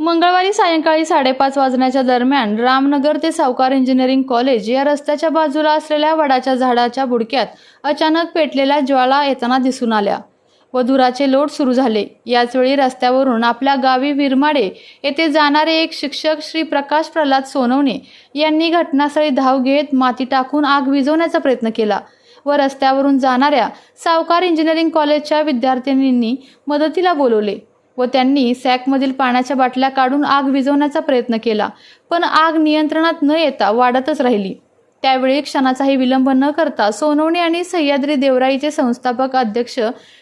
मंगळवारी सायंकाळी साडेपाच वाजण्याच्या दरम्यान रामनगर ते सावकार इंजिनिअरिंग कॉलेज या रस्त्याच्या बाजूला असलेल्या वडाच्या झाडाच्या बुडक्यात अचानक पेटलेल्या ज्वाळा येताना दिसून आल्या व धुराचे लोट सुरू झाले. याचवेळी रस्त्यावरून आपल्या गावी विरमाडे येथे जाणारे एक शिक्षक श्री प्रकाश प्रल्हाद सोनवणे यांनी घटनास्थळी धाव घेत माती टाकून आग विझवण्याचा प्रयत्न केला व रस्त्यावरून जाणाऱ्या सावकार इंजिनिअरिंग कॉलेजच्या विद्यार्थिनींनी मदतीला बोलवले. व त्यांनी सॅकमधील पाण्याच्या बाटल्या काढून आग विझवण्याचा प्रयत्न केला. पण आग नियंत्रणात न येता वाढतच राहिली. त्यावेळी क्षणाचाही विलंब न करता सोनवणे आणि सह्याद्री देवराईचे संस्थापक अध्यक्ष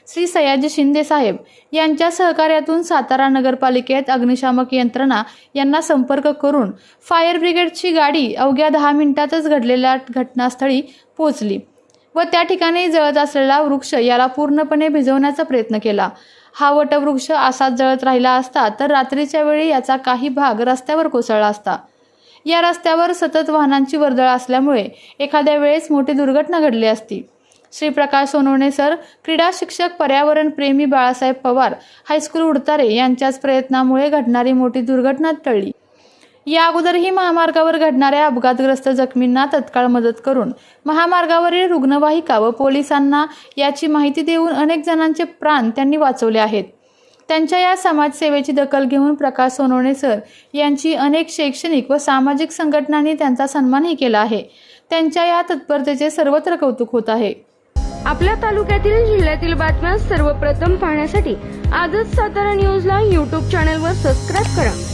श्री सयाजी शिंदे साहेब यांच्या सहकार्यातून सातारा नगरपालिकेत अग्निशामक यंत्रणा यांना संपर्क करून फायर ब्रिगेडची गाडी अवघ्या दहा मिनिटातच घडलेल्या घटनास्थळी पोहोचली. व त्या ठिकाणी जळत असलेला वृक्ष याला पूर्णपणे भिजवण्याचा प्रयत्न केला. हा वटवृक्ष असाच जळत राहिला असता तर रात्रीच्या वेळी याचा काही भाग रस्त्यावर कोसळला असता. या रस्त्यावर सतत वाहनांची वर्दळ असल्यामुळे एखाद्या वेळेस मोठी दुर्घटना घडली असती. श्री प्रकाश सोनवणे सर क्रीडा शिक्षक पर्यावरण प्रेमी बाळासाहेब पवार हायस्कूल उडतारे यांच्याच प्रयत्नामुळे घडणारी मोठी दुर्घटना टळली. या अगोदरही महामार्गावर घडणाऱ्या अपघातग्रस्त जखमींना तत्काळ मदत करून महामार्गावरील रुग्णवाहिका व पोलिसांना याची माहिती देऊन अनेक जणांचे प्राण त्यांनी वाचवले आहेत. त्यांच्या या समाजसेवेची दखल घेऊन प्रकाश सोनवणे सर यांची अनेक शैक्षणिक व सामाजिक संघटनांनी त्यांचा सन्मानही केला आहे. त्यांच्या या तत्परतेचे सर्वत्र कौतुक होत आहे. आपल्या तालुक्यातील जिल्ह्यातील बातम्या सर्वप्रथम पाहण्यासाठी आजच सातारा न्यूजला यूट्यूब चॅनलवर सबस्क्राईब करा.